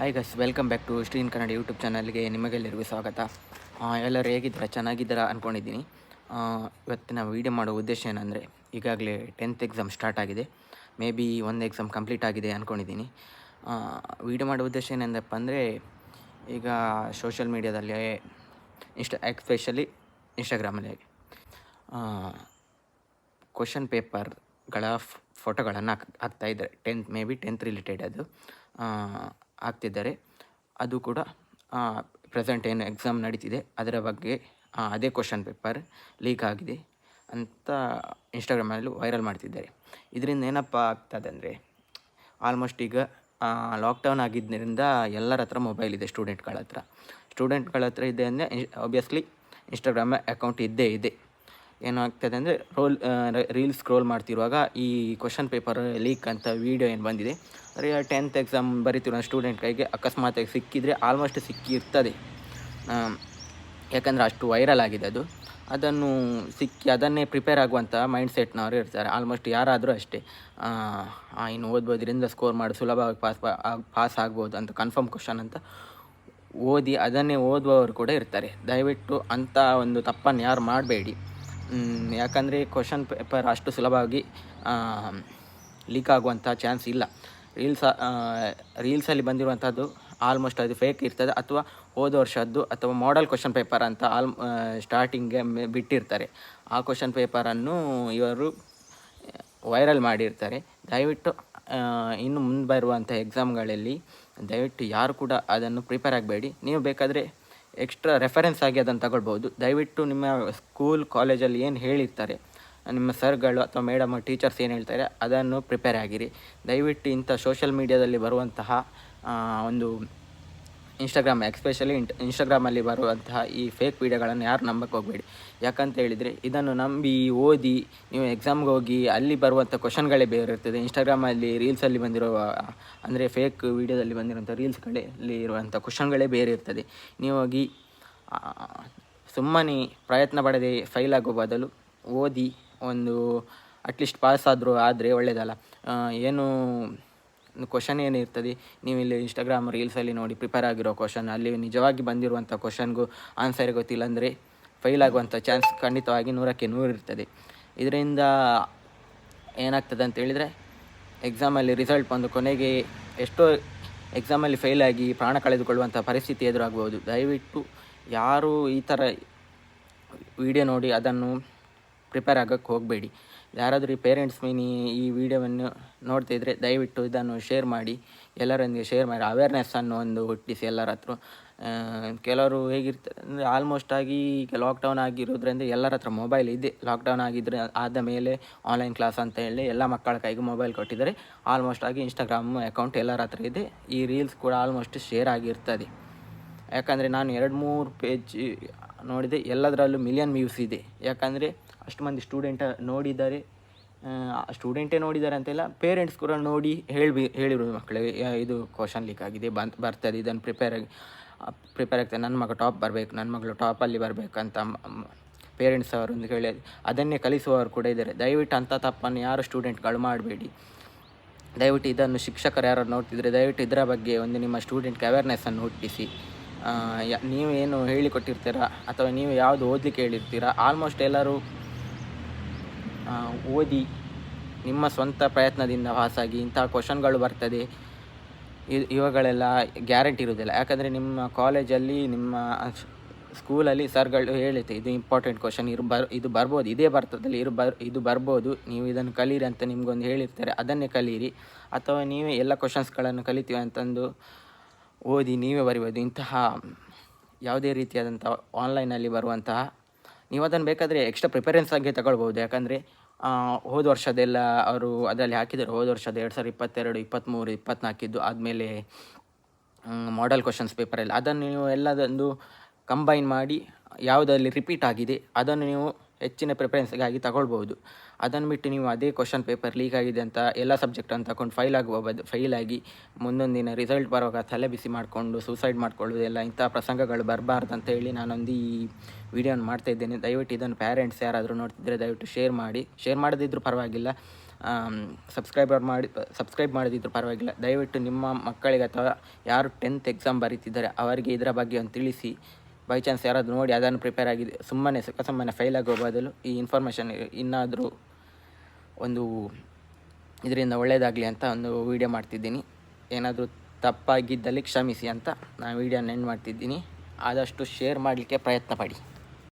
Hi guys welcome back to strain Kannada YouTube ಚಾನಲ್ಗೆ ನಿಮಗೆಲ್ಲರಿಗೂ ಸ್ವಾಗತ. ಎಲ್ಲರೂ ಹೇಗಿದ್ದೀರಾ? ಚೆನ್ನಾಗಿದ್ದೀರಾ ಅಂದ್ಕೊಂಡಿದ್ದೀನಿ ಇವತ್ತಿನ ವೀಡಿಯೋ ಮಾಡೋ ಉದ್ದೇಶ ಏನಂದರೆ, ಈಗಾಗಲೇ ಟೆಂತ್ ಎಕ್ಸಾಮ್ ಸ್ಟಾರ್ಟ್ ಆಗಿದೆ. ಮೇ ಬಿ ಒಂದು ಎಕ್ಸಾಮ್ ಕಂಪ್ಲೀಟ್ ಆಗಿದೆ ಅಂದ್ಕೊಂಡಿದ್ದೀನಿ ವೀಡಿಯೋ ಮಾಡೋ ಉದ್ದೇಶ ಏನಂದಪ್ಪ ಅಂದರೆ, ಈಗ ಸೋಷಿಯಲ್ ಮೀಡ್ಯಾದಲ್ಲಿ ಇನ್ಸ್ಟ ಎಕ್ಸ್ಪೆಷಲಿ ಇನ್ಸ್ಟಾಗ್ರಾಮಲ್ಲಿ ಕ್ವಶನ್ ಪೇಪರ್ಗಳ ಫೋಟೋಗಳನ್ನು ಹಾಕ್ ಹಾಕ್ತಾಯಿದ್ದಾರೆ tenth maybe tenth related ಅದು. ಆ, ಹಾಕ್ತಿದ್ದಾರೆ ಅದು ಕೂಡ ಪ್ರೆಸೆಂಟ್ ಏನು ಎಕ್ಸಾಮ್ ನಡೀತಿದೆ ಅದರ ಬಗ್ಗೆ ಅದೇ ಕ್ವಶನ್ ಪೇಪರ್ ಲೀಕ್ ಆಗಿದೆ ಅಂತ ಇನ್ಸ್ಟಾಗ್ರಾಮಲ್ಲೂ ವೈರಲ್ ಮಾಡ್ತಿದ್ದಾರೆ. ಇದರಿಂದ ಏನಪ್ಪ ಆಗ್ತದೆ ಅಂದರೆ ಆಲ್ಮೋಸ್ಟ್ ಈಗ ಲಾಕ್ಡೌನ್ ಆಗಿದ್ದರಿಂದ ಎಲ್ಲರ ಹತ್ರ ಮೊಬೈಲ್ ಇದೆ ಸ್ಟೂಡೆಂಟ್ಗಳ ಹತ್ರ. ಸ್ಟೂಡೆಂಟ್ಗಳ ಹತ್ರ ಇದೆ ಅಂದರೆ ಆಬ್ವಿಯಸ್ಲಿ ಇನ್ಸ್ಟಾಗ್ರಾಮ್ ಅಕೌಂಟ್ ಇದ್ದೇ ಇದೆ. ಏನಾಗ್ತದೆ ಅಂದರೆ ರೋಲ್ ರೀಲ್ಸ್ ಸ್ಕ್ರೋಲ್ ಮಾಡ್ತಿರುವಾಗ ಈ ಕ್ವಶನ್ ಪೇಪರ್ ಲೀಕ್ ಅಂತ ವೀಡಿಯೋ ಏನು ಬಂದಿದೆ ಟೆಂತ್ ಎಕ್ಸಾಮ್ ಬರಿತಿರೋ ಸ್ಟೂಡೆಂಟ್ ಕೈಗೆ. ಅಕಸ್ಮಾತಾಗಿ ಸಿಕ್ಕಿದರೆ ಆಲ್ಮೋಸ್ಟ್ ಸಿಕ್ಕಿರ್ತದೆ. ಯಾಕಂದರೆ ಅಷ್ಟು ವೈರಲ್ ಆಗಿದೆ ಅದು. ಅದನ್ನು ಸಿಕ್ಕಿ ಅದನ್ನೇ ಪ್ರಿಪೇರ್ ಆಗುವಂಥ ಮೈಂಡ್ ಸೆಟ್ನವರು ಇರ್ತಾರೆ. ಆಲ್ಮೋಸ್ಟ್ ಯಾರಾದರೂ ಅಷ್ಟೇ. ಇನ್ನು ಓದ್ಬೋದ್ರಿಂದ ಸ್ಕೋರ್ ಮಾಡಿ, ಸುಲಭವಾಗಿ ಪಾಸ್ ಪಾಸ್ ಆಗ್ಬೋದು ಅಂತ ಕನ್ಫರ್ಮ್ ಕ್ವಶನ್ ಅಂತ ಓದಿ ಅದನ್ನೇ ಓದುವವರು ಕೂಡ ಇರ್ತಾರೆ. ದಯವಿಟ್ಟು ಅಂಥ ಒಂದು ತಪ್ಪನ್ನು ಯಾರು ಮಾಡಬೇಡಿ. ಯಾಕಂದರೆ ಕ್ವಶನ್ ಪೇಪರ್ ಅಷ್ಟು ಸುಲಭವಾಗಿ ಲೀಕ್ ಆಗುವಂಥ ಚಾನ್ಸ್ ಇಲ್ಲ. ರೀಲ್ಸ್ ರೀಲ್ಸಲ್ಲಿ ಬಂದಿರುವಂಥದ್ದು ಆಲ್ಮೋಸ್ಟ್ ಅದು ಫೇಕ್ ಇರ್ತದೆ ಅಥವಾ ಹೋದ ವರ್ಷದ್ದು ಅಥವಾ ಮಾಡಲ್ ಕ್ವಶನ್ ಪೇಪರ್ ಅಂತ ಆಲ್ ಸ್ಟಾರ್ಟಿಂಗ್ಗೆ ಬಿಟ್ಟಿರ್ತಾರೆ. ಆ ಕ್ವಶನ್ ಪೇಪರನ್ನು ಇವರು ವೈರಲ್ ಮಾಡಿರ್ತಾರೆ. ದಯವಿಟ್ಟು ಇನ್ನು ಮುಂದೆ ಬರುವಂಥ ಎಕ್ಸಾಮ್ಗಳಲ್ಲಿ ದಯವಿಟ್ಟು ಯಾರು ಕೂಡ ಅದನ್ನು ಪ್ರಿಪೇರ್ ಆಗಬೇಡಿ. ನೀವು ಬೇಕಾದರೆ ಎಕ್ಸ್ಟ್ರಾ ರೆಫರೆನ್ಸ್ ಆಗಿ ಅದನ್ನು ತಗೊಳ್ಬೋದು ದಯವಿಟ್ಟು ನಿಮ್ಮ ಸ್ಕೂಲ್ ಕಾಲೇಜಲ್ಲಿ ಏನು ಹೇಳಿರ್ತಾರೆ ನಿಮ್ಮ ಸರ್ಗಳು ಅಥವಾ ಮೇಡಮ್ ಟೀಚರ್ಸ್ ಏನು ಹೇಳ್ತಾರೆ ಅದನ್ನು ಪ್ರಿಪೇರ್ ಆಗಿರಿ. ದಯವಿಟ್ಟು ಇಂಥ ಸೋಷಿಯಲ್ ಮೀಡ್ಯಾದಲ್ಲಿ ಬರುವಂತಹ ಒಂದು ಇನ್ಸ್ಟಾಗ್ರಾಮ್ ಎಕ್ಸ್ಪೆಷಲಿ ಇಂಟ್ ಇನ್ಸ್ಟಾಗ್ರಾಮಲ್ಲಿ ಬರುವಂತಹ ಈ ಫೇಕ್ ವೀಡಿಯೋಗಳನ್ನು ಯಾರು ನಂಬಕ್ಕೆ ಹೋಗಬೇಡಿ. ಯಾಕಂತ ಹೇಳಿದರೆ, ಇದನ್ನು ನಂಬಿ ಓದಿ, ನೀವು ಎಕ್ಸಾಮ್ಗೆ ಹೋಗಿ ಅಲ್ಲಿ ಬರುವಂಥ ಕ್ವಶನ್ಗಳೇ ಬೇರೆ ಇರ್ತದೆ. ಇನ್ಸ್ಟಾಗ್ರಾಮಲ್ಲಿ ರೀಲ್ಸಲ್ಲಿ ಬಂದಿರುವ ಅಂದರೆ ಫೇಕ್ ವೀಡಿಯೋದಲ್ಲಿ ಬಂದಿರುವಂಥ ರೀಲ್ಸ್ಗಳಲ್ಲಿ ಇರುವಂಥ ಕ್ವಶನ್ಗಳೇ ಬೇರೆ ಇರ್ತದೆ. ನೀವು ಹೋಗಿ ಸುಮ್ಮನೆ ಪ್ರಯತ್ನ ಪಡದೆ ಫೈಲ್ ಆಗೋ ಬದಲು ಓದಿ ಒಂದು ಅಟ್ಲೀಸ್ಟ್ ಪಾಸ್ ಆದರೂ ಆದರೆ ಒಳ್ಳೆಯದಲ್ಲ ಏನು ಕ್ವಶನ್ ಏನಿರ್ತದೆ ನೀವು ಇಲ್ಲಿ ಇನ್ಸ್ಟಾಗ್ರಾಮ್ ರೀಲ್ಸಲ್ಲಿ ನೋಡಿ ಪ್ರಿಪೇರ್ ಆಗಿರೋ ಕ್ವಶನ್ ಅಲ್ಲಿ ನಿಜವಾಗಿ ಬಂದಿರುವಂಥ ಕ್ವಶನ್ಗೂ ಆನ್ಸರ್ ಗೊತ್ತಿಲ್ಲ ಅಂದರೆ ಫೈಲ್ ಆಗುವಂಥ ಚಾನ್ಸ್ ಖಂಡಿತವಾಗಿ ನೂರಕ್ಕೆ ನೂರು ಇರ್ತದೆ. ಇದರಿಂದ ಏನಾಗ್ತದೆ ಅಂತ ಹೇಳಿದರೆ ಎಕ್ಸಾಮಲ್ಲಿ ರಿಸಲ್ಟ್ ಬಂದು ಕೊನೆಗೆ ಎಷ್ಟೋ ಎಕ್ಸಾಮಲ್ಲಿ ಫೇಲ್ ಆಗಿ ಪ್ರಾಣ ಕಳೆದುಕೊಳ್ಳುವಂಥ ಪರಿಸ್ಥಿತಿ ಎದುರಾಗಬಹುದು ದಯವಿಟ್ಟು ಯಾರು ಈ ಥರ ವಿಡಿಯೋ ನೋಡಿ ಅದನ್ನು ಪ್ರಿಪೇರ್ ಆಗೋಕ್ಕೆ ಹೋಗಬೇಡಿ. ಯಾರಾದರೂ ಈ ಪೇರೆಂಟ್ಸ್ ಮೀನಿ ಈ ವಿಡಿಯೋವನ್ನು ನೋಡ್ತಿದ್ರೆ ದಯವಿಟ್ಟು ಇದನ್ನು ಶೇರ್ ಮಾಡಿ, ಎಲ್ಲರೊಂದಿಗೆ ಶೇರ್ ಮಾಡಿ ಅವೇರ್ನೆಸ್ಸನ್ನು ಒಂದು ಹುಟ್ಟಿಸಿ ಎಲ್ಲರ ಹತ್ರ. ಕೆಲವರು ಹೇಗಿರ್ತಾರೆ ಅಂದರೆ ಆಲ್ಮೋಸ್ಟ್ ಆಗಿ ಈಗ ಲಾಕ್ಡೌನ್ ಆಗಿರೋದ್ರಿಂದ ಎಲ್ಲರ ಹತ್ರ ಮೊಬೈಲ್ ಇದೆ. ಲಾಕ್ಡೌನ್ ಆಗಿದ್ರೆ ಆದ ಮೇಲೆ ಆನ್ಲೈನ್ ಕ್ಲಾಸ್ ಅಂತ ಹೇಳಿ ಎಲ್ಲ ಮಕ್ಕಳ ಕೈಗೆ ಮೊಬೈಲ್ ಕೊಟ್ಟಿದ್ದಾರೆ. ಆಲ್ಮೋಸ್ಟ್ ಆಗಿ ಇನ್ಸ್ಟಾಗ್ರಾಮ್ ಅಕೌಂಟ್ ಎಲ್ಲರ ಹತ್ರ ಇದೆ. ಈ ರೀಲ್ಸ್ ಕೂಡ ಆಲ್ಮೋಸ್ಟ್ ಶೇರ್ ಆಗಿರ್ತದೆ. ಯಾಕಂದರೆ ನಾನು ಎರಡು ಮೂರು ಪೇಜ್ ನೋಡಿದೆ, ಎಲ್ಲದರಲ್ಲೂ ಮಿಲಿಯನ್ ವ್ಯೂಸ್ ಇದೆ. ಯಾಕಂದರೆ ಅಷ್ಟು ಮಂದಿ ಸ್ಟೂಡೆಂಟ ನೋಡಿದ್ದಾರೆ. ಸ್ಟೂಡೆಂಟೇ ನೋಡಿದ್ದಾರೆ ಅಂತೆಲ್ಲ ಪೇರೆಂಟ್ಸ್ ಕೂಡ ನೋಡಿ ಹೇಳಿ ಹೇಳಿರು ಮಕ್ಕಳಿಗೆ ಇದು ಕ್ವಶನ್ ಲೀಕ್ ಆಗಿದೆ ಬಂತ್ ಬರ್ತದೆ, ಇದನ್ನು ಪ್ರಿಪೇರ್ ಆಗಿ ಪ್ರಿಪೇರ್ ಆಗ್ತದೆ. ನನ್ನ ಮಗ ಟಾಪ್ ಬರಬೇಕು, ನನ್ನ ಮಗಳು ಟಾಪಲ್ಲಿ ಬರಬೇಕಂತ ಪೇರೆಂಟ್ಸ್ ಅವರೊಂದು ಹೇಳಿ, ಅದನ್ನೇ ಕಲಿಸುವವರು ಕೂಡ ಇದ್ದಾರೆ. ದಯವಿಟ್ಟು ಅಂಥ ತಪ್ಪನ್ನು ಯಾರು ಸ್ಟೂಡೆಂಟ್ಗಳು ಮಾಡಬೇಡಿ. ದಯವಿಟ್ಟು ಇದನ್ನು ಶಿಕ್ಷಕರು ಯಾರು ನೋಡ್ತಿದ್ರೆ, ದಯವಿಟ್ಟು ಇದರ ಬಗ್ಗೆ ಒಂದು ನಿಮ್ಮ ಸ್ಟೂಡೆಂಟ್ಗೆ ಅವೇರ್ನೆಸ್ಸನ್ನು ಹುಟ್ಟಿಸಿ. ನೀವೇನು ಹೇಳಿಕೊಟ್ಟಿರ್ತೀರಾ ಅಥವಾ ನೀವು ಯಾವುದು ಓದಲಿಕ್ಕೆ ಹೇಳಿರ್ತೀರಾ ಆಲ್ಮೋಸ್ಟ್ ಎಲ್ಲರೂ ಓದಿ ನಿಮ್ಮ ಸ್ವಂತ ಪ್ರಯತ್ನದಿಂದ ಪಾಸಾಗಿ ಇಂಥ ಕ್ವಶನ್ಗಳು ಬರ್ತದೆ. ಇವುಗಳೆಲ್ಲ ಗ್ಯಾರಂಟಿ ಇರುವುದಿಲ್ಲ. ಯಾಕಂದರೆ ನಿಮ್ಮ ಕಾಲೇಜಲ್ಲಿ, ನಿಮ್ಮ ಸ್ಕೂಲಲ್ಲಿ ಸರ್ಗಳು ಹೇಳುತ್ತೆ, ಇದು ಇಂಪಾರ್ಟೆಂಟ್ ಕ್ವಶನ್, ಇರು ಬರ್, ಇದು ಬರ್ಬೋದು, ಇದೇ ಬರ್ತದಲ್ಲಿ ಇರು ಬರ್, ಇದು ಬರ್ಬೋದು, ನೀವು ಇದನ್ನು ಕಲೀರಿ ಅಂತ ನಿಮಗೊಂದು ಹೇಳಿರ್ತಾರೆ, ಅದನ್ನೇ ಕಲೀರಿ. ಅಥವಾ ನೀವೇ ಎಲ್ಲ ಕ್ವಶನ್ಸ್ಗಳನ್ನು ಕಲಿತೀವಿ ಅಂತಂದು ಓದಿ ನೀವೇ ಬರಿಬೋದು. ಇಂತಹ ಯಾವುದೇ ರೀತಿಯಾದಂಥ ಆನ್ಲೈನಲ್ಲಿ ಬರುವಂತಹ ನೀವು ಅದನ್ನು ಬೇಕಾದರೆ ಎಕ್ಸ್ಟ್ರಾ ಪ್ರಿಫರೆನ್ಸ್ ಆಗಿ ತಗೊಳ್ಬೋದು ಯಾಕಂದರೆ ಹೋದ ವರ್ಷದೆಲ್ಲ ಅವರು ಅದರಲ್ಲಿ ಹಾಕಿದ್ದಾರೆ ಹೋದ ವರ್ಷದ ಎರಡು ಸಾವಿರದ ಇಪ್ಪತ್ತೆರಡು ಇಪ್ಪತ್ತ್ಮೂರು ಇಪ್ಪತ್ತ್ನಾಲ್ಕಿದ್ದು ಆದಮೇಲೆ ಮಾಡೆಲ್ ಕ್ವಶನ್ಸ್ ಪೇಪರಲ್ಲಿ ಅದನ್ನು ನೀವು ಎಲ್ಲದೊಂದು ಕಂಬೈನ್ ಮಾಡಿ, ಯಾವುದರಲ್ಲಿ ರಿಪೀಟ್ ಆಗಿದೆ, ಅದನ್ನು ನೀವು ಹೆಚ್ಚಿನ ಪ್ರಿಫರೆನ್ಸ್ಗಾಗಿ ತಗೊಳ್ಬೋದು ಅದನ್ನು ಬಿಟ್ಟು ನೀವು ಅದೇ ಕ್ವಶನ್ ಪೇಪರ್ ಲೀಕ್ ಆಗಿದೆ ಅಂತ, ಎಲ್ಲ ಸಬ್ಜೆಕ್ಟನ್ನು ತಗೊಂಡು ಫೈಲ್ ಆಗುವ ಬದ್ ಫೈಲ್ ಆಗಿ ಮುಂದೊಂದು ದಿನ ರಿಸಲ್ಟ್ ಬರುವಾಗ ತಲೆ ಬಿಸಿ ಮಾಡಿಕೊಂಡು ಸೂಸೈಡ್ ಮಾಡ್ಕೊಳ್ಳೋದೆಲ್ಲ ಇಂಥ ಪ್ರಸಂಗಗಳು ಬರಬಾರ್ದು ಅಂತ ಹೇಳಿ ನಾನೊಂದು ಈ ವಿಡಿಯೋನ ಮಾಡ್ತಾ ಇದ್ದೇನೆ. ದಯವಿಟ್ಟು ಇದನ್ನು ಪ್ಯಾರೆಂಟ್ಸ್ ಯಾರಾದರೂ ನೋಡ್ತಿದ್ದರೆ ದಯವಿಟ್ಟು ಶೇರ್ ಮಾಡಿ. ಶೇರ್ ಮಾಡದಿದ್ದರೂ ಪರವಾಗಿಲ್ಲ. ಸಬ್ಸ್ಕ್ರೈಬರ್ ಮಾಡಿ ಸಬ್ಸ್ಕ್ರೈಬ್ ಮಾಡದಿದ್ದರೂ ಪರವಾಗಿಲ್ಲ. ದಯವಿಟ್ಟು ನಿಮ್ಮ ಮಕ್ಕಳಿಗೆ ಅಥವಾ ಯಾರು ಟೆಂತ್ ಎಕ್ಸಾಮ್ ಬರೀತಿದ್ದಾರೆ, ಅವರಿಗೆ ಇದರ ಬಗ್ಗೆ ಒಂದು ತಿಳಿಸಿ. ಬೈ ಚಾನ್ಸ್ ಯಾರಾದರೂ ನೋಡಿ ಅದನ್ನು ಪ್ರಿಪೇರ್ ಆಗಿದೆ. ಸುಮ್ಮನೆ ಸುಖ ಸುಮ್ಮನೆ ಫೈಲ್ ಆಗೋ ಬದಲು ಈ ಇನ್ಫಾರ್ಮೇಷನ್ ಇನ್ನಾದರೂ ಒಂದು ಇದರಿಂದ ಒಳ್ಳೆಯದಾಗಲಿ ಅಂತ ಒಂದು ವಿಡಿಯೋ ಮಾಡ್ತಿದ್ದೀನಿ. ಏನಾದರೂ ತಪ್ಪಾಗಿದ್ದಲ್ಲಿ ಕ್ಷಮಿಸಿ ಅಂತ ನಾನು ವಿಡಿಯೋನ ಎಂಡ್ ಮಾಡ್ತಿದ್ದೀನಿ. ಆದಷ್ಟು ಶೇರ್ ಮಾಡಲಿಕ್ಕೆ ಪ್ರಯತ್ನ ಪಡಿ.